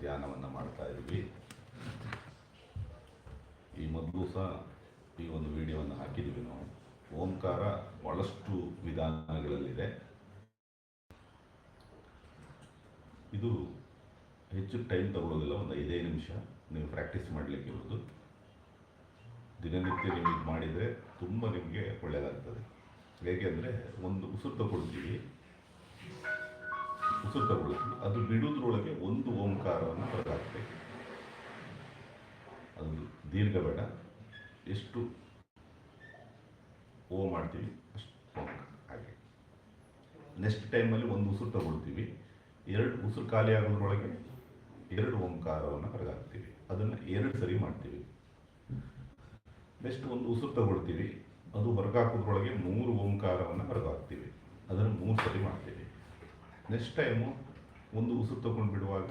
ಧ್ಯಾನವನ್ನು ಮಾಡ್ತಾ ಇದ್ವಿ. ಈ ಮೊದಲು ಸಹ ಈ ಒಂದು ವಿಡಿಯೋವನ್ನು ಹಾಕಿದ್ವಿ ನಾವು. ಓಂಕಾರ ಬಹಳಷ್ಟು ವಿಧಾನಗಳಲ್ಲಿದೆ. ಇದು ಹೆಚ್ಚು ಟೈಮ್ ತಗೊಳ್ಳೋದಿಲ್ಲ ಒಂದು ಐದೈದು ನಿಮಿಷ ನೀವು ಪ್ರಾಕ್ಟೀಸ್ ಮಾಡಲಿಕ್ಕೆ ಇರೋದು. ದಿನನಿತ್ಯ ನೀವು ಇದು ಮಾಡಿದರೆ ತುಂಬ ನಿಮಗೆ ಒಳ್ಳೆಯದಾಗ್ತದೆ ಹೇಗೆಂದರೆ ಒಂದು ಉಸಿರು ತಗೊಳ್ತೀವಿ ಉಸಿರು ತಗೊಳ್ತೀವಿ ಅದು ಬಿಡುವುದರೊಳಗೆ ಒಂದು ಓಂಕಾರವನ್ನು ಹೊರಗಾಕಬೇಕು ಅದು ದೀರ್ಘ ಬೇಡ. ಎಷ್ಟು ಓ ಮಾಡ್ತೀವಿ, ಅಷ್ಟು ಹಾಗೆ. ನೆಕ್ಸ್ಟ್ ಟೈಮಲ್ಲಿ ಒಂದು ಉಸಿರು ತಗೊಳ್ತೀವಿ. ಎರಡು ಉಸಿರು ಖಾಲಿ ಆಗೋದ್ರೊಳಗೆ ಎರಡು ಓಂಕಾರವನ್ನು ಹೊರಗಾಕ್ತೀವಿ ಅದನ್ನು ಎರಡು ಸರಿ ಮಾಡ್ತೀವಿ. ನೆಕ್ಸ್ಟ್ ಒಂದು ಉಸಿರು ತಗೊಳ್ತೀವಿ. ಅದು ಹೊರಗಾಕೋದ್ರೊಳಗೆ ಮೂರು ಓಂಕಾರವನ್ನು ಹೊರಗಾಕ್ತೀವಿ ಅದನ್ನು ಮೂರು ಸರಿ ಮಾಡ್ತೀವಿ. ನೆಕ್ಸ್ಟ್ ಟೈಮು ಒಂದು ಉಸಿರು ತಗೊಂಡು ಬಿಡುವಾಗ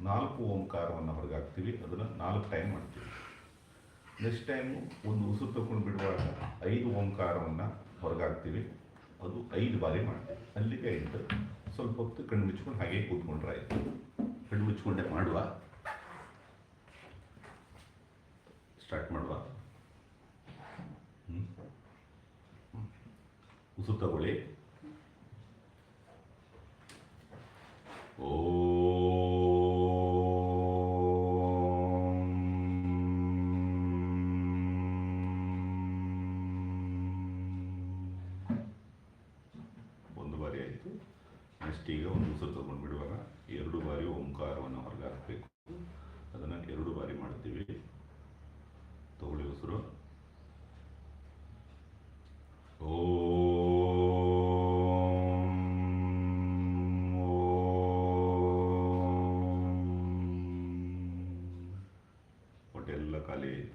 ನಾಲ್ಕು ಓಂಕಾರವನ್ನು ಹೊರಗಾಕ್ತೀವಿ ಅದನ್ನು ನಾಲ್ಕು ಟೈಮ್ ಮಾಡ್ತೀವಿ. ನೆಕ್ಸ್ಟ್ ಟೈಮು ಒಂದು ಉಸಿರು ತಗೊಂಡು ಬಿಡುವಾಗ ಐದು ಓಂಕಾರವನ್ನು ಹೊರಗಾಕ್ತೀವಿ ಅದು ಐದು ಬಾರಿ ಮಾಡ್ತೀವಿ. ಅಲ್ಲಿಗೆ ಇಟ್ಟು ಸ್ವಲ್ಪ ಹೊತ್ತು ಕಣ್ಣು ಮುಚ್ಕೊಂಡು ಹಾಗೆ ಕೂತ್ಕೊಂಡ್ರೆ ಆಯಿತು. ಕಣ್ಣು ಮುಚ್ಕೊಂಡೆ ಮಾಡುವ? ಸ್ಟಾರ್ಟ್ ಮಾಡುವ. ಉಸಿರು ತಗೊಳ್ಳಿ.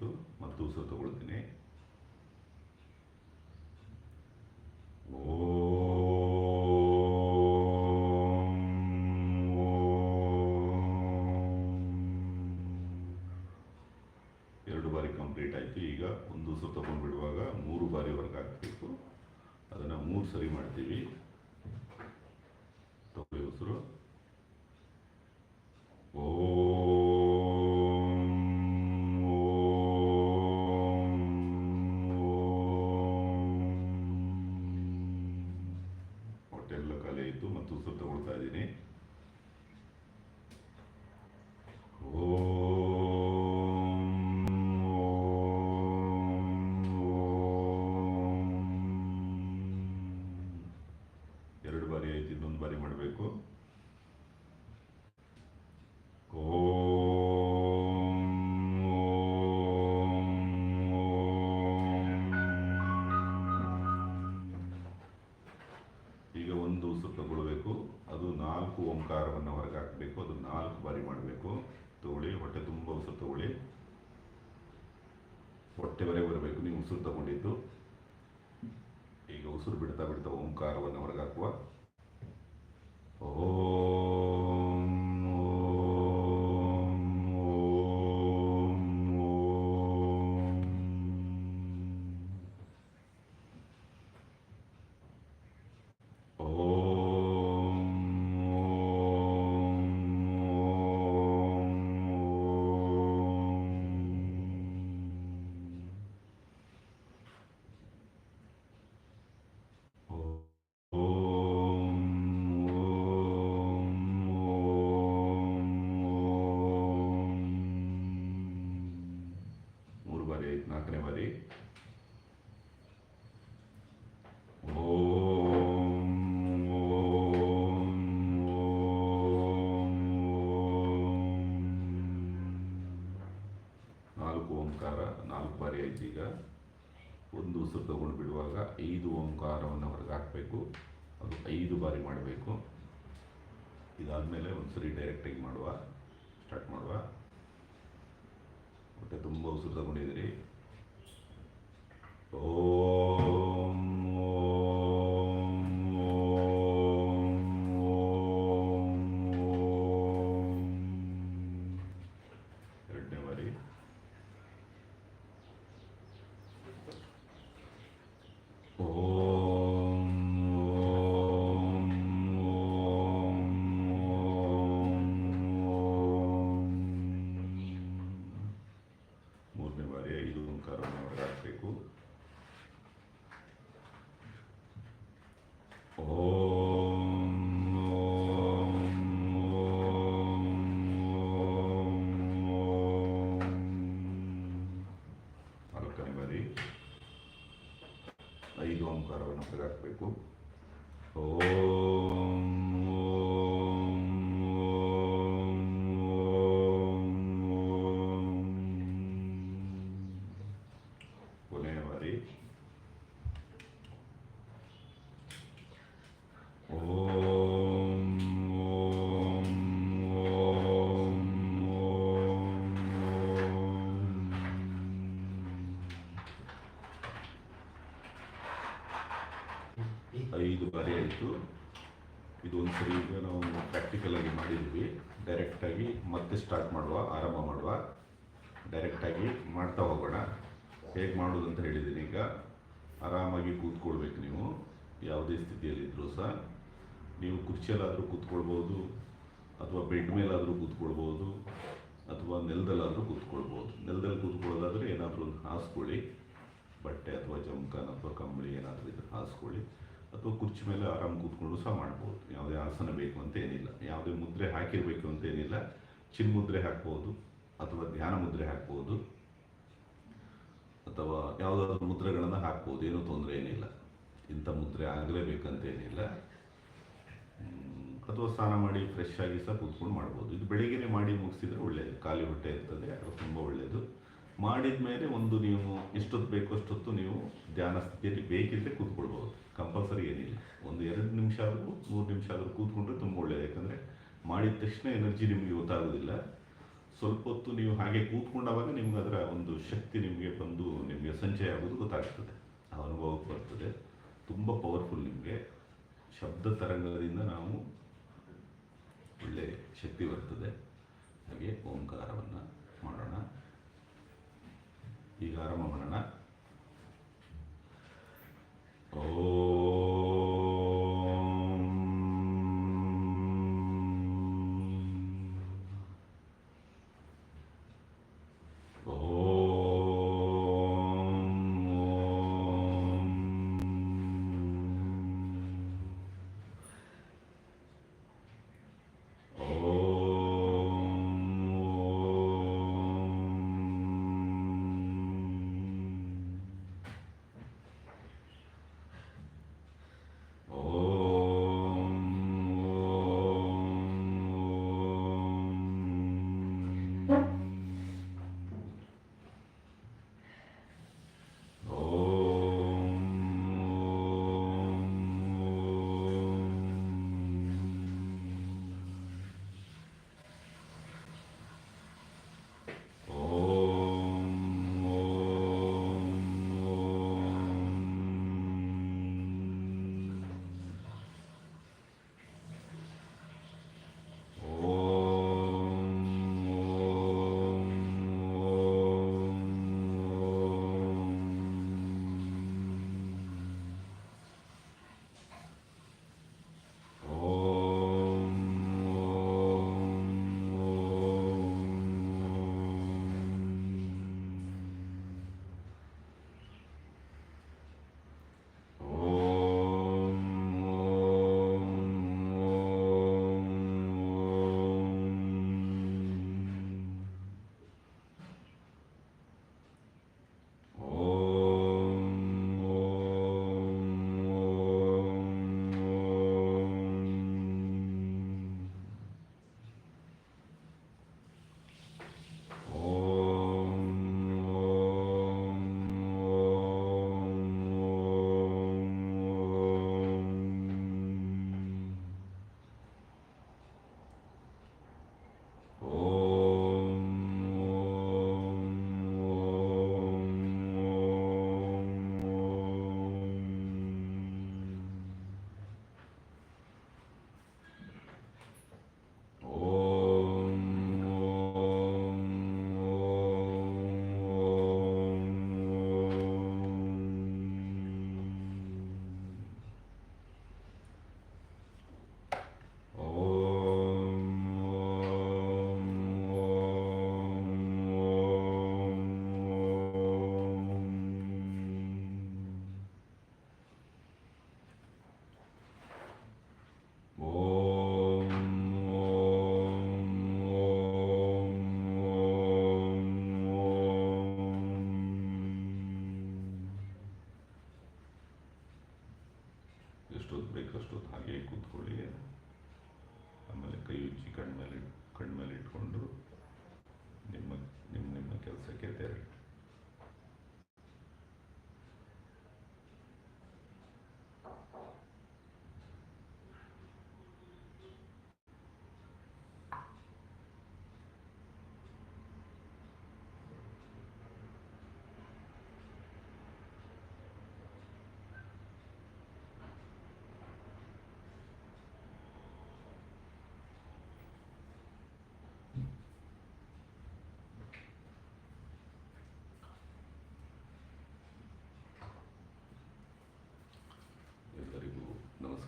ಆಯಿತು ಮತ್ತು ಉಸಿರು ತಗೊಳ್ತೀನಿ. ಎರಡು ಬಾರಿ ಕಂಪ್ಲೀಟ್ ಆಯಿತು. ಈಗ ಒಂದು ಉಸಿರು ತಗೊಂಡ್ಬಿಡುವಾಗ ಮೂರು ಬಾರಿ ವರ್ಕ್ ಹಾಕಬೇಕು ಅದನ್ನು ಮೂರು ಸರಿ ಮಾಡ್ತೀವಿ. ಹೊಟ್ಟೆ ತುಂಬ ಉಸಿರು ತಗೊಳ್ಳಿ. ಹೊಟ್ಟೆವರೆಗೆ ಬರಬೇಕು ನೀವು ಉಸಿರು ತಗೊಂಡಿದ್ದು. ಈಗ ಉಸಿರು ಬಿಡ್ತಾ ಬಿಡ್ತಾ ಓಂಕಾರವನ್ನು ಹೊರಗೆ ಓ ಓಂ ಓಂಕಾರ ನಾಲ್ಕು ಬಾರಿ ಆಯ್ತು ಈಗ ಒಂದು ಉಸಿರು ತಗೊಂಡು ಬಿಡುವಾಗ ಐದು ಓಂಕಾರವನ್ನು ಹೊರಗೆ ಹಾಕಬೇಕು. ಅದು ಐದು ಬಾರಿ ಮಾಡಬೇಕು. ಇದಾದಮೇಲೆ ಒಂದ್ಸರಿ ಡೈರೆಕ್ಟಾಗಿ ಮಾಡುವ ಸ್ಟಾರ್ಟ್ ಮಾಡುವ. ಹೊಟ್ಟೆ ತುಂಬ ಉಸಿರು ತಗೊಂಡಿದ್ದೀರಿ. ಓಂ Mahaprabhu. Pues, oh. ಇತ್ತು. ಇದು ಒಂದು ಸರಿ ಈಗ ನಾವು ಪ್ರಾಕ್ಟಿಕಲ್ ಆಗಿ ಮಾಡಿದ್ವಿ. ಡೈರೆಕ್ಟಾಗಿ ಮತ್ತೆ ಸ್ಟಾರ್ಟ್ ಮಾಡುವ, ಆರಂಭ ಮಾಡುವ. ಡೈರೆಕ್ಟಾಗಿ ಮಾಡ್ತಾ ಹೋಗೋಣ. ಹೇಗೆ ಮಾಡೋದು ಅಂತ ಹೇಳಿದ್ದೀನಿ ಈಗ. ಆರಾಮಾಗಿ ಕೂತ್ಕೊಳ್ಬೇಕು ನೀವು. ಯಾವುದೇ ಸ್ಥಿತಿಯಲ್ಲಿದ್ದರೂ ಸಹ. ನೀವು ಕುರ್ಚಿಯಲ್ಲಾದರೂ ಕೂತ್ಕೊಳ್ಬೋದು, ಅಥವಾ ಬೆಡ್ ಮೇಲಾದರೂ ಕೂತ್ಕೊಳ್ಬೋದು, ಅಥವಾ ನೆಲದಲ್ಲಾದರೂ ಕೂತ್ಕೊಳ್ಬೋದು. ನೆಲದಲ್ಲಿ ಕೂತ್ಕೊಳ್ಳೋದಾದರೆ ಏನಾದರೂ ಒಂದು ಹಾಸ್ಕೊಳ್ಳಿ. ಬಟ್ಟೆ ಅಥವಾ ಜಮಖಾನ ಅಥವಾ ಕಂಬಳಿ ಏನಾದರೂ ಇದ್ರೆ ಹಾಸ್ಕೊಳ್ಳಿ. ಅಥವಾ ಕುರ್ಚಿ ಮೇಲೆ ಆರಾಮ್ ಕೂತ್ಕೊಂಡು ಸಹ ಮಾಡ್ಬೋದು. ಯಾವುದೇ ಆಸನ ಬೇಕು ಅಂತ ಏನಿಲ್ಲ. ಯಾವುದೇ ಮುದ್ರೆ ಹಾಕಿರಬೇಕು ಅಂತ ಏನಿಲ್ಲ. ಚಿನ್ ಮುದ್ರೆ ಹಾಕ್ಬೋದು ಅಥವಾ ಧ್ಯಾನ ಮುದ್ರೆ ಹಾಕ್ಬೋದು ಅಥವಾ ಯಾವುದಾದ್ರು ಮುದ್ರೆಗಳನ್ನು ಹಾಕ್ಬೋದು. ಏನೂ ತೊಂದರೆ ಏನಿಲ್ಲ. ಇಂಥ ಮುದ್ರೆ ಆಗಲೇಬೇಕಂತ ಏನಿಲ್ಲ. ಅಥವಾ ಸ್ನಾನ ಮಾಡಿ ಫ್ರೆಶ್ ಆಗಿ ಸಹ ಕೂತ್ಕೊಂಡು ಮಾಡ್ಬೋದು. ಇದು ಬೆಳಿಗ್ಗೆ ಮಾಡಿ ಮುಗಿಸಿದ್ರೆ ಒಳ್ಳೆಯದು ಖಾಲಿ ಹೊಟ್ಟೆ ಇರ್ತದೆ, ಅದು ತುಂಬ ಒಳ್ಳೆಯದು ಮಾಡಿದ ಮೇಲೆ ಒಂದು ನೀವು ಎಷ್ಟೊತ್ತು ಬೇಕೋ ಅಷ್ಟೊತ್ತು ನೀವು ಧ್ಯಾನ ಸ್ಥಿತಿಯಲ್ಲಿ ಬೇಕಿದ್ದರೆ ಕೂತ್ಕೊಳ್ಬೋದು. ಕಂಪಲ್ಸರಿ ಏನಿಲ್ಲ. ಒಂದು ಎರಡು ನಿಮಿಷ ಆದರೂ, ಮೂರು ನಿಮಿಷ ಆದರೂ ಕೂತ್ಕೊಂಡ್ರೆ ತುಂಬ ಒಳ್ಳೆಯದು ಯಾಕಂದರೆ ಮಾಡಿದ ತಕ್ಷಣ ಎನರ್ಜಿ ನಿಮಗೆ ಗೊತ್ತಾಗೋದಿಲ್ಲ. ಸ್ವಲ್ಪ ಹೊತ್ತು ನೀವು ಹಾಗೆ ಕೂತ್ಕೊಂಡವಾಗ ನಿಮ್ಗೆ ಅದರ ಒಂದು ಶಕ್ತಿ ನಿಮಗೆ ಬಂದು ನಿಮಗೆ ಸಂಚಯ ಆಗೋದು ಗೊತ್ತಾಗ್ತದೆ. ಆ ಅನುಭವಕ್ಕೆ ಬರ್ತದೆ. ತುಂಬ ಪವರ್ಫುಲ್ ನಿಮಗೆ. ಶಬ್ದ ತರಂಗದಿಂದ ನಾವು ಒಳ್ಳೆ ಶಕ್ತಿ ಬರ್ತದೆ. ಹಾಗೆ ಓಂಕಾರವನ್ನು ಮಾಡೋಣ. ಈಗ ಆರಂಭ ಮಾಡೋಣ.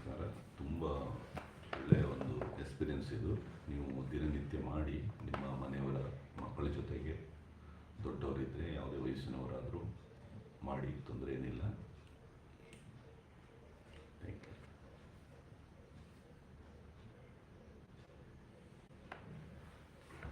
ಪ್ರಕಾರ ತುಂಬ ಒಳ್ಳೆಯ ಒಂದು ಎಕ್ಸ್ಪೀರಿಯನ್ಸ್ ಇದು. ನೀವು ದಿನನಿತ್ಯ ಮಾಡಿ ನಿಮ್ಮ ಮನೆಯವರ ಮಕ್ಕಳ ಜೊತೆಗೆ ದೊಡ್ಡವರಿದ್ದರೆ ಯಾವುದೇ ವಯಸ್ಸಿನವರಾದರೂ ಮಾಡಿ, ತೊಂದರೆ ಏನಿಲ್ಲ.